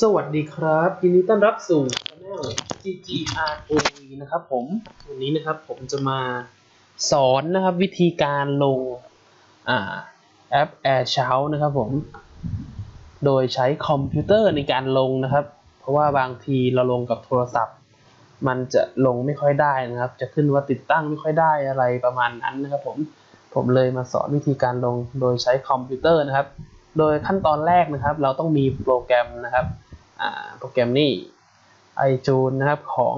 สวัสดีครับ ยินดีต้อนรับสู่ channel GGROV นะครับผม วันนี้นะครับผมจะมาสอนนะครับวิธีการลงอาแอป Air s h o u t นะครับผม โดยใช้คอมพิวเตอร์ในการลงนะครับ เพราะว่าบางทีเราลงกับโทรศัพท์ มันจะลงไม่ค่อยได้นะครับ จะขึ้นว่าติดตั้งไม่ค่อยได้อะไรประมาณนั้นนะครับผม ผมเลยมาสอนวิธีการลงโดยใช้คอมพิวเตอร์นะครับ โดยขั้นตอนแรกนะครับ เราต้องมีโปรแกรมนะครับโปรแกรมนี้ iTunes นะครับของ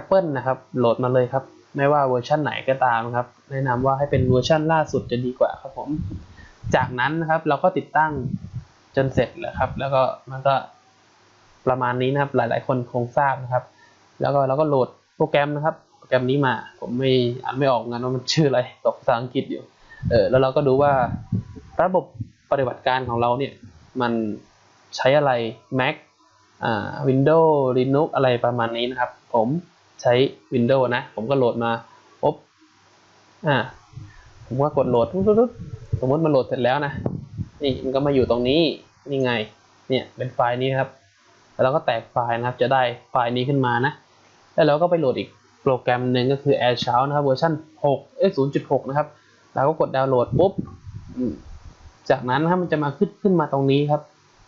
Apple นะครับ โหลดมาเลยครับ ไม่ว่าเวอร์ชันไหนก็ตามครับ แนะนำว่าให้เป็นเวอร์ชันล่าสุดจะดีกว่าครับผม จากนั้นนะครับเราก็ติดตั้งจนเสร็จแล้วครับ แล้วก็มันก็ประมาณนี้นะครับ หลาย ๆ คนคงทราบนะครับ แล้วก็เราก็โหลดโปรแกรมนะครับ โปรแกรมนี้มา ผมไม่อ่านไม่ออกงั้นว่ามันชื่ออะไรตกภาษาอังกฤษอยู่ เออ แล้วเราก็ดูว่า ระบบปฏิบัติการของเราเนี่ยมันใช้อะไร Mac อ่า Windows Linux อะไรประมาณนี้นะครับ ผมใช้ Windows นะ ผมก็โหลดมาปุ๊บอ่าผมก็กดโหลดปุ๊บสมมติมันโหลดเสร็จแล้วนะ นี่มันก็มาอยู่ตรงนี้นี่ไง เนี่ยเป็นไฟล์นี้ครับ แล้วเราก็แตกไฟล์นะครับ จะได้ไฟล์นี้ขึ้นมานะ แล้วเราก็ไปโหลดอีกโปรแกรมหนึ่งก็คือ Air s h o u t นะครับเวอร์ชัน6เอ้ย0.6 นะครับ เราก็กดดาวน์โหลดปุ๊บ จากนั้นนะครับมันจะมาขึ้นขึ้นมาตรงนี้ครับ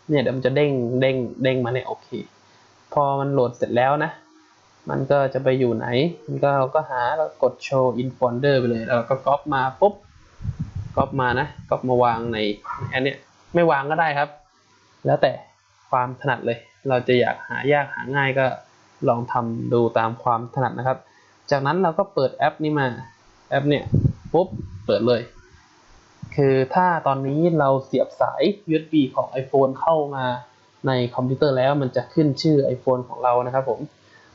เนี่ยเดี๋ยวมันจะเด้งเด้งเด้งมาเนี่ยโอเค พอมันโหลดเสร็จแล้วนะ มันก็จะไปอยู่ไหน มันก็เราก็หาแล้วกด show in folder ไปเลยแล้วก็ก๊อปมาปุ๊บก๊อปมานะก๊อปมาวางในอันเนี้ยไม่วางก็ได้ครับ แล้วแต่ความถนัดเลย เราจะอยากหายากหาง่ายก็ลองทำดูตามความถนัดนะครับ จากนั้นเราก็เปิดแอปนี้มาแอปเนี่ยปุ๊บเปิดเลย คือถ้าตอนนี้เราเสียบสาย USB ของ iPhone เข้ามาในคอมพิวเตอร์แล้วมันจะขึ้นชื่อ iPhone ของเรานะครับผม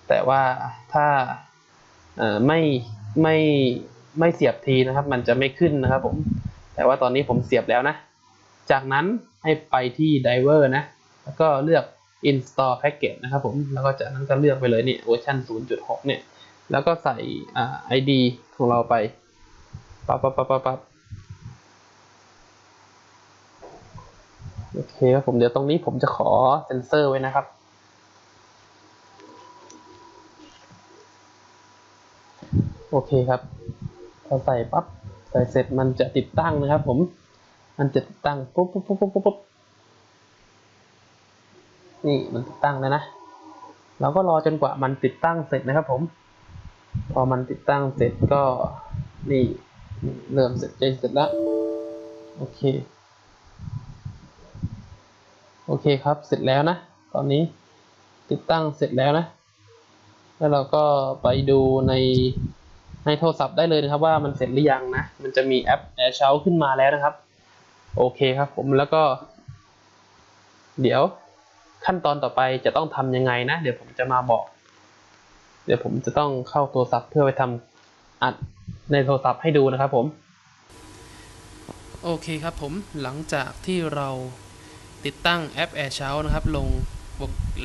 แต่ว่าถ้าไม่ไม่ไม่เสียบทีนะครับ มันจะไม่ขึ้นนะครับผม แต่ว่าตอนนี้ผมเสียบแล้วนะ จากนั้นให้ไปที่ driver นะ แล้วก็เลือก install package นะครับผม แล้วก็จากนั้นก็เลือกไปเลยเนี่ยเวอร์ชัน0.6 เนี่ย แล้วก็ใส่ ID ของเราไปปั๊บปั๊บปั๊บปั๊บปั๊บ โอเคครับผมเดี๋ยวตรงนี้ผมจะขอเซ็นเซอร์ไว้นะครับ โอเคครับพอใส่ปั๊บใส่เสร็จมันจะติดตั้งนะครับ ผม มันจะติดตั้งปุ๊บปุ๊บปุ๊บปุ๊บปุ๊บปุ๊บนี่มันติดตั้งแล้วนะเราก็รอจนกว่ามันติดตั้งเสร็จนะครับ ผม พอมันติดตั้งเสร็จก็นี่เริ่มเสร็จใจเสร็จแล้วโอเค เคครับเสร็จแล้วนะ ตอนนี้ติดตั้งเสร็จแล้วนะ แล้วเราก็ไปดูในในโทรศัพท์ได้เลยนะครับว่ามันเสร็จหรือยังนะ มันจะมีแอป Air s h o u t ขึ้นมาแล้วนะครับ โอเคครับผมแล้วก็ เดี๋ยวขั้นตอนต่อไปจะต้องทำยังไงนะ เดี๋ยวผมจะมาบอก เดี๋ยวผมจะต้องเข้าโทรศัพท์เพื่อไปทำอัดในโทรศัพท์ให้ดูนะครับผม โอเคครับผมหลังจากที่เรา ติดตั้งแอป Air s h o u t นะครับลง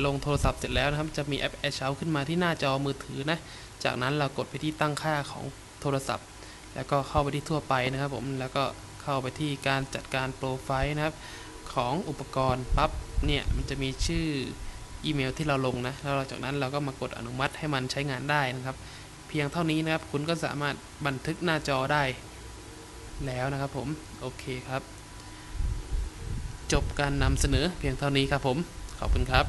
ลงโทรศัพท์เสร็จแล้วนะครับ จะมีแอป Air s h o u t ขึ้นมาที่หน้าจอมือถือนะ จากนั้นเรากดไปที่ตั้งค่าของโทรศัพท์ แล้วก็เข้าไปที่ทั่วไปนะครับผมแล้วก็เข้าไปที่การจัดการโปรไฟล์นะครับของอุปกรณ์ปั๊บเนี่ยมันจะมีชื่ออีเมลที่เราลงนะแล้วจากนั้นเราก็มากดอนุมัติให้มันใช้งานได้นะครับ เพียงเท่านี้นะครับ คุณก็สามารถบันทึกหน้าจอได้แล้วนะครับผม โอเคครับ จบการนำเสนอเพียงเท่านี้ครับผม ขอบคุณครับ